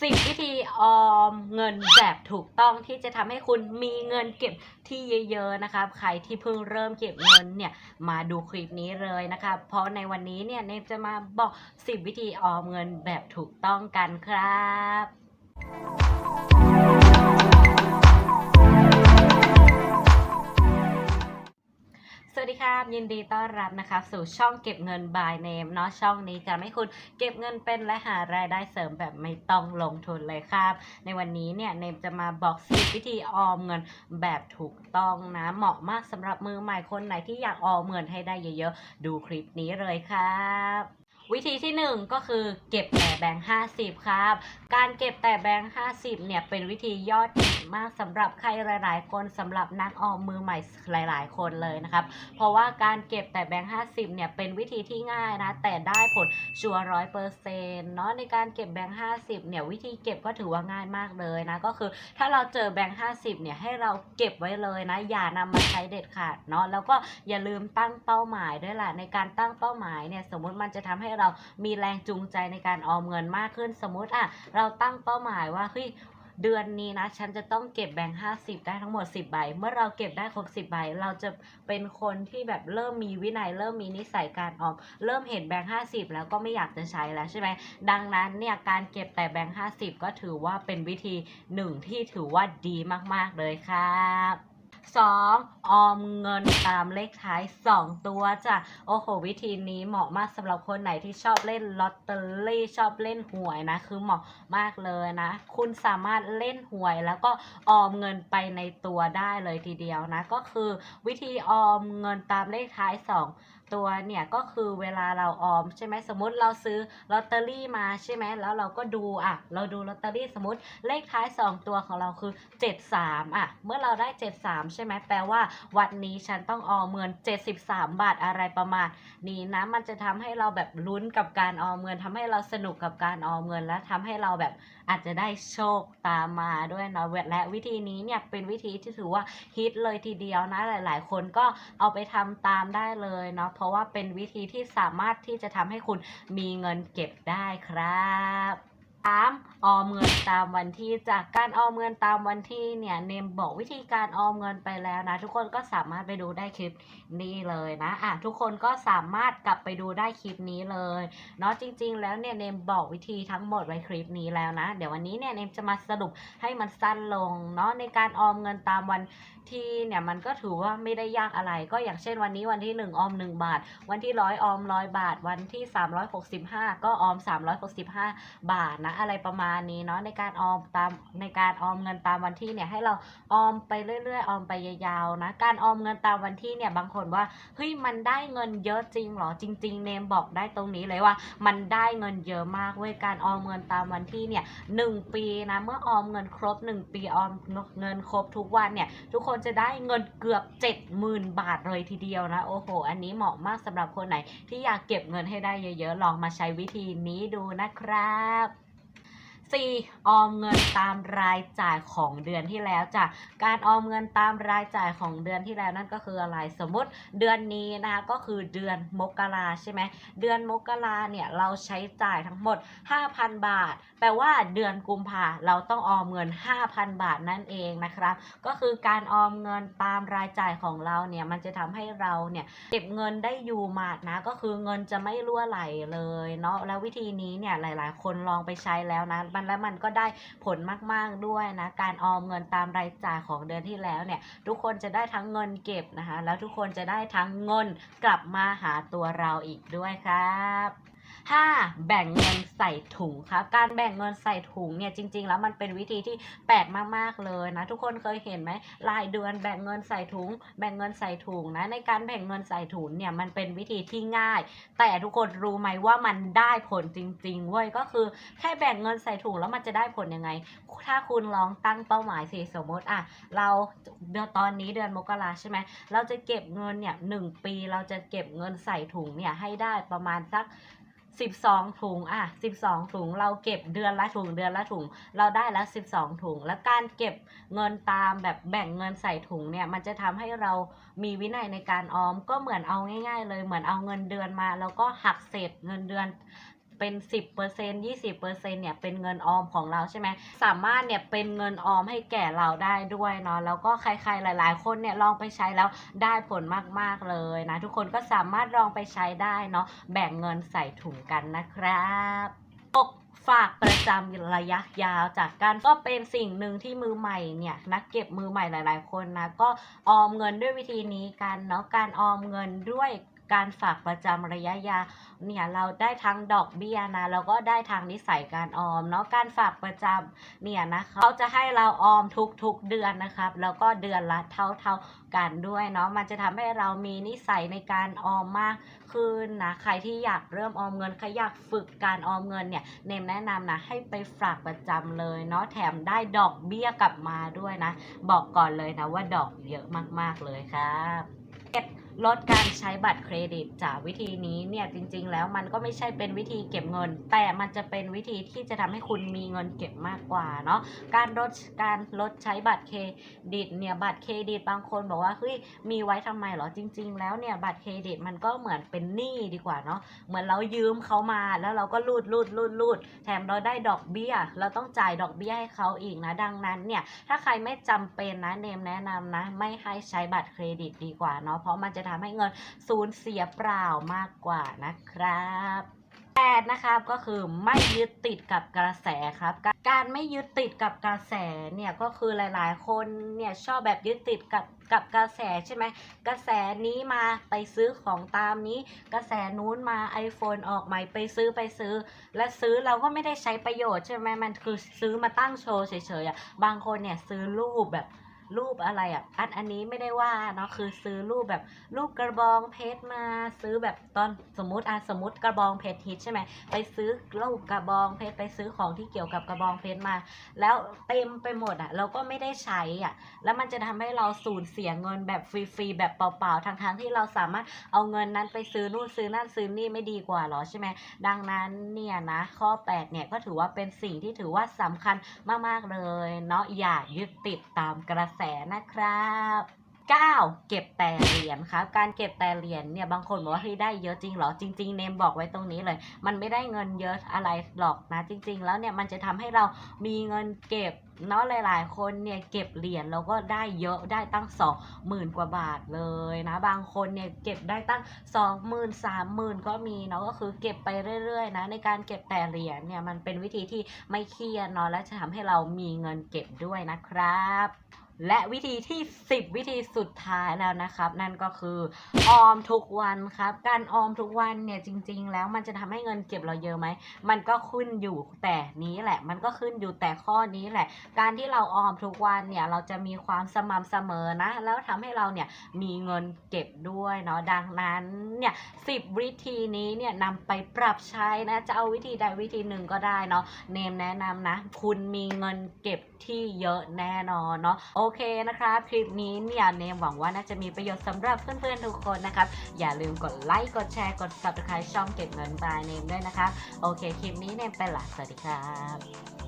สิบวิธีออมเงินแบบถูกต้องที่จะทำให้คุณมีเงินเก็บที่เยอะๆนะครับใครที่เพิ่งเริ่มเก็บเงินเนี่ยมาดูคลิปนี้เลยนะครับเพราะในวันนี้เนี่ยเนมจะมาบอก 10 วิธีออมเงินแบบถูกต้องกันครับ ยินดีต้อนรับนะคะสู่ช่องเก็บเงิน by name เนาะช่องนี้จะไม่คุณเก็บเงินเป็นและหารายได้เสริมแบบไม่ต้องลงทุนเลยครับ ในวันนี้เนี่ยเนมจะมาบอกสิวิธีออมเงินแบบถูกต้องนะเหมาะมากสำหรับมือใหม่คนไหนที่อยากออมเงินให้ได้เยอะๆ ดูคลิปนี้เลยครับ วิธีที่ 1 ก็คือเก็บแต่แบงค์50 ครับ การเก็บแต่แบงค์50 เนี่ยเป็นวิธียอดมากสำหรับใครหลาย ๆ คนสำหรับนักออมมือใหม่หลาย ๆ คนเลยนะครับ เพราะว่าการเก็บแต่แบงค์50 เนี่ยเป็นวิธีที่ง่ายนะ แต่ได้ผลชัวร้อยเปอร์เซ็นต์เนาะในการเก็บแบงค์50 เนี่ยวิธีเก็บก็ถือว่าง่ายมากเลยนะ ก็คือถ้าเราเจอแบงค์50 เนี่ยให้เราเก็บไว้เลยนะ อย่านำมาใช้เด็ดขาดเนาะแล้วก็อย่าลืมตั้งเป้าหมายด้วยล่ะในการตั้งเป้าหมายเนี่ยสมมติมันจะทำให้เรามีแรงจูงใจในการออมเงินมากขึ้นสมมติอะเราตั้งเป้าหมายว่าเฮ้ยเดือนนี้นะ ฉันจะต้องเก็บแบงค์ห้าสิบได้ทั้งหมดสิบใบ เมื่อเราเก็บได้ครบสิบใบ เราจะเป็นคนที่แบบเริ่มมีวินัย เริ่มมีนิสัยการออม เริ่มเห็นแบงค์ห้าสิบแล้วก็ไม่อยากจะใช้แล้วใช่ไหม ดังนั้นเนี่ยการเก็บแต่แบงค์ห้าสิบก็ถือว่าเป็นวิธีหนึ่งที่ถือว่าดีมาก ๆ เลยครับ 2. ออมเงินตามเลขท้าย 2 ตัวจ้ะโอ้โห วิธีนี้เหมาะมากสำหรับคนไหนที่ชอบเล่นลอตเตอรี่ชอบเล่นหวยนะ คือเหมาะมากเลยนะ คุณสามารถเล่นหวยแล้วก็ออมเงินไปในตัวได้เลยทีเดียวนะ ก็คือวิธีออมเงินตามเลขท้าย 2 ตัวเนี่ยก็คือเวลาเราออมใช่ไหมสมมติเราซื้อลอตเตอรี่มาใช่ไหมแล้วเราก็ดูอะเราดูลอตเตอรี่สมมติเลขท้าย 2 ตัวของเราคือ 73อะเมื่อเราได้ 73 ใช่ไหมแปลว่า วันนี้ฉันต้องออมเงิน 73 บาทอะไรประมาณนี้นะมันจะทำให้เราแบบลุ้นกับการออมเงินทำให้เราสนุกกับการออมเงินและทำให้เราแบบอาจจะได้โชคตามมาด้วยเนาะและวิธีนี้เนี่ยเป็นวิธีที่ถือว่าฮิตเลยทีเดียวนะหลาย ๆ คนก็เอาไปทำตามได้เลยเนาะราะว่าเป็นวิธีที่สามารถที่จะทำให้คุณมีเงินเก็บได้ครับ 3. ออมเงินตามวันที่ จากการออมเงินตามวันที่เนี่ยเนมบอกวิธีการออมเงินไปแล้วนะ ทุกคนก็สามารถไปดูได้คลิปนี้เลยนะอะทุกคนก็สามารถกลับไปดูได้คลิปนี้เลยเนาะจริง ๆ แล้วเนี่ยเนมบอกวิธีทั้งหมดไว้คลิปนี้แล้วนะ เดี๋ยววันนี้เนี่ยเนมจะมาสรุปให้มันสั้นลงเนาะในการออมเงินตามวันที่เนี่ยมันก็ถือว่าไม่ได้ยากอะไร ก็อย่างเช่นวันนี้วันที่ 1 ออม 1 บาท วันที่ร้อยออมร้อยบาท วันที่ 365 ก็ออม 365 บาทนะอะไรประมาณนี้เนาะในการออมตามในการออมเงินตามวันที่เนี่ยให้เราออมไปเรื่อยๆ ออมไปยาวๆนะการออมเงินตามวันที่เนี่ยบางคนว่าเฮ้ยมันได้เงินเยอะจริงหรอจริง ๆ เนมบอกได้ตรงนี้เลยว่า มันได้เงินเยอะมากเว้ยการออมเงินตามวันที่เนี่ยหนึ่งปีนะเมื่อออมเงินครบ 1 ปีออมเงินครบทุกวันเนี่ยทุกคนจะได้เงินเกือบ 70,000 บาทเลยทีเดียวนะโอ้โห อันนี้เหมาะมากสำหรับคนไหนที่อยากเก็บเงินให้ได้เยอะๆลองมาใช้วิธีนี้ดูนะครับ 4. ออมเงินตามรายจ่ายของเดือนที่แล้วจ้ะการออมเงินตามรายจ่ายของเดือนที่แล้วนั่นก็คืออะไรสมมติเดือนนี้นะคะก็คือเดือนมกราใช่ไหมเดือนมกราเนี่ยเราใช้จ่ายทั้งหมด 5,000 บาท แปลว่าเดือนกุมภาเราต้องออมเงิน 5,000 บาทนั่นเองนะครับก็คือการออมเงินตามรายจ่ายของเราเนี่ยมันจะทำให้เราเนี่ยเก็บเงินได้อยู่หมาดนะก็คือเงินจะไม่รั่วไหลเลยเนาะแล้ววิธีนี้เนี่ยหลาย ๆ คนลองไปใช้แล้วนะมันแล้วมันก็ได้ผลมากๆด้วยนะ การออมเงินตามรายจ่ายของเดือนที่แล้วเนี่ย ทุกคนจะได้ทั้งเงินเก็บนะคะ แล้วทุกคนจะได้ทั้งเงินกลับมาหาตัวเราอีกด้วยครับ 5. แบ่งเงินใส่ถุงครับ การแบ่งเงินใส่ถุงเนี่ยจริง ๆ แล้วมันเป็นวิธีที่แปลกมากๆเลยนะทุกคนเคยเห็นไหมรายเดือนแบ่งเงินใส่ถุง แบ่งเงินใส่ถุงนะในการแบ่งเงินใส่ถุงเนี่ยมันเป็นวิธีที่ง่าย แต่ทุกคนรู้ไหมว่ามันได้ผลจริงๆเว้ยก็คือแค่แบ่งเงินใส่ถุงแล้วมันจะได้ผลยังไง ถ้าคุณลองตั้งเป้าหมายสิสมมติอะเราเดือนตอนนี้เดือนมกราใช่ไหมเราจะเก็บเงินเนี่ยหนึ่งปีเราจะเก็บเงินใส่ถุงเนี่ยให้ได้ประมาณสัก สิบสองถุงอะ12ถุงเราเก็บเดือนละถุงเดือนละถุง เราได้ละสิบสองถุง แล้วการเก็บเงินตามแบบแบ่งเงินใส่ถุงเนี่ย มันจะทำให้เรามีวินัยในการออม ก็เหมือนเอาง่าย ๆ เลยเหมือนเอาเงินเดือนมา แล้วก็หักเศษเงินเดือน เป็น 10% 20%เนี่ยเป็นเงินออมของเราใช่ไหมสามารถเนี่ยเป็นเงินออมให้แก่เราได้ด้วยเนาะแล้วก็ใครๆหลาย ๆ คนเนี่ยลองไปใช้แล้วได้ผลมากๆเลยนะ ทุกคนก็สามารถลองไปใช้ได้เนาะแบ่งเงินใส่ถุงกันนะครับหกฝากประจำระยะยาวจากการก็เป็นสิ่งหนึ่งที่มือใหม่เนี่ยนักเก็บมือใหม่หลาย ๆ คนนะก็ออมเงินด้วยวิธีนี้กันเนาะการออมเงินด้วย การฝากประจำระยะยาวเนี่ยเราได้ทั้งดอกเบี้ยนะแล้วก็ได้ทางนิสัยการออมเนาะการฝากประจำเนี่ยนะเขาจะให้เราออมทุกๆเดือนนะครับ แล้วก็เดือนละเท่าๆกันด้วยเนาะมันจะทำให้เรามีนิสัยในการออมมากขึ้นนะใครที่อยากเริ่มออมเงินใครอยากฝึกการออมเงินเนี่ยเนมแนะนำนะให้ไปฝากประจำเลยเนาะแถมได้ดอกเบี้ยกลับมาด้วยนะ บอกก่อนเลยนะว่าดอกเยอะมากๆเลยครับเก็บ ลดการใช้บัตรเครดิตจากวิธีนี้เนี่ยจริง ๆ แล้วมันก็ไม่ใช่เป็นวิธีเก็บเงิน แต่มันจะเป็นวิธีที่จะทำให้คุณมีเงินเก็บมากกว่าเนาะการลดการลดใช้บัตรเครดิตเนี่ยบัตรเครดิตบางคนบอกว่าเฮ้ยมีไว้ทำไมเหรอจริง ๆ แล้วเนี่ยบัตรเครดิตมันก็เหมือนเป็นหนี้ดีกว่าเนาะเหมือนเรายืมเขามาแล้วเราก็รูดรูดรูดรูดแถมเราได้ดอกเบี้ย เราต้องจ่ายดอกเบี้ยให้เขาอีกนะดังนั้นเนี่ยถ้าใครไม่จำเป็นนะเนมแนะนำนะ ไม่ให้ใช้บัตรเครดิตดีกว่าเนาะเพราะมันจะทำให้เงินสูญเสียเปล่ามากกว่านะครับแปดนะครับก็คือไม่ยึดติดกับกระแสครับการไม่ยึดติดกับกระแสเนี่ยก็คือหลายๆ คนเนี่ยชอบแบบยึดติดกับกับกระแสใช่ไหมกระแสนี้มาไปซื้อของตามนี้ กระแสนู้นมา iPhone ออกใหม่ไปซื้อไปซื้อ และซื้อเราก็ไม่ได้ใช้ประโยชน์ใช่ไหมมันคือซื้อมาตั้งโชว์เฉยๆอะบางคนเนี่ยซื้อรูปแบบ รูปอะไรอะ อันอันนี้ไม่ได้ว่าเนาะคือซื้อรูปแบบรูปกระบองเพชรมาซื้อแบบตอนสมมติอะสมมติกระบองเพชรฮิตใช่ไหมไปซื้อรูปกระบองเพชรไปซื้อของที่เกี่ยวกับกระบองเพชรมา แล้วเต็มไปหมดอะ เราก็ไม่ได้ใช้อะ แล้วมันจะทำให้เราสูญเสียเงินแบบฟรีๆแบบเปล่าๆทั้งๆที่เราสามารถเอาเงินนั้นไปซื้อนู่นซื้อนั่นซื้อนี่ไม่ดีกว่าหรอใช่ไหมดังนั้นเนี่ยนะข้อ 8 เนี่ยก็ถือว่าเป็นสิ่งที่ถือว่าสำคัญมากๆเลยเนาะอย่ายึดติดตามกระแสนะครับ9เก็บแต่เหรียญครับการเก็บแต่เหรียญเนี่ยบางคนบอกว่าเฮ้ยได้เยอะจริงเหรอจริง ๆ เนมบอกไว้ตรงนี้เลย มันไม่ได้เงินเยอะอะไรหรอกนะ จริง ๆ แล้วเนี่ยมันจะทำให้เรามีเงินเก็บเนาะหลายๆ คนเนี่ยเก็บเหรียญแล้วก็ได้เยอะได้ตั้งสองหมื่นกว่าบาทเลยนะ บางคนเนี่ยเก็บได้ตั้งสองหมื่นสามหมื่นก็มีเนาะก็คือเก็บไปเรื่อยๆนะในการเก็บแต่เหรียญเนี่ยมันเป็นวิธีที่ไม่เครียดเนาะและจะทำให้เรามีเงินเก็บด้วยนะครับ และวิธีที่ 10 วิธีสุดท้ายแล้วนะครับ นั่นก็คือออมทุกวันครับ การออมทุกวันเนี่ยจริง ๆ แล้วมันจะทำให้เงินเก็บเราเยอะไหมมันก็ขึ้นอยู่แต่นี้แหละ มันก็ขึ้นอยู่แต่ข้อนี้แหละ การที่เราออมทุกวันเนี่ยเราจะมีความสม่ำเสมอนะ แล้วทำให้เราเนี่ยมีเงินเก็บด้วยเนาะดังนั้นเนี่ยสิวิธีนี้เนี่ยนำไปปรับใช้นะจะเอาวิธีใดวิธีหนึ่งก็ได้เนาะเนมแนะนำนะ คุณมีเงินเก็บที่เยอะแน่นอนเนาะโอเคนะครับ คลิปนี้เนี่ยเนมหวังว่าน่าจะมีประโยชน์สำหรับเพื่อนๆทุกคนนะครับ อย่าลืมกดไลค์กดแชร์กด subscribe ช่องเก็บเงินบายเนมด้วยนะครับ โอเค คลิปนี้เนมไปละสวัสดีครับ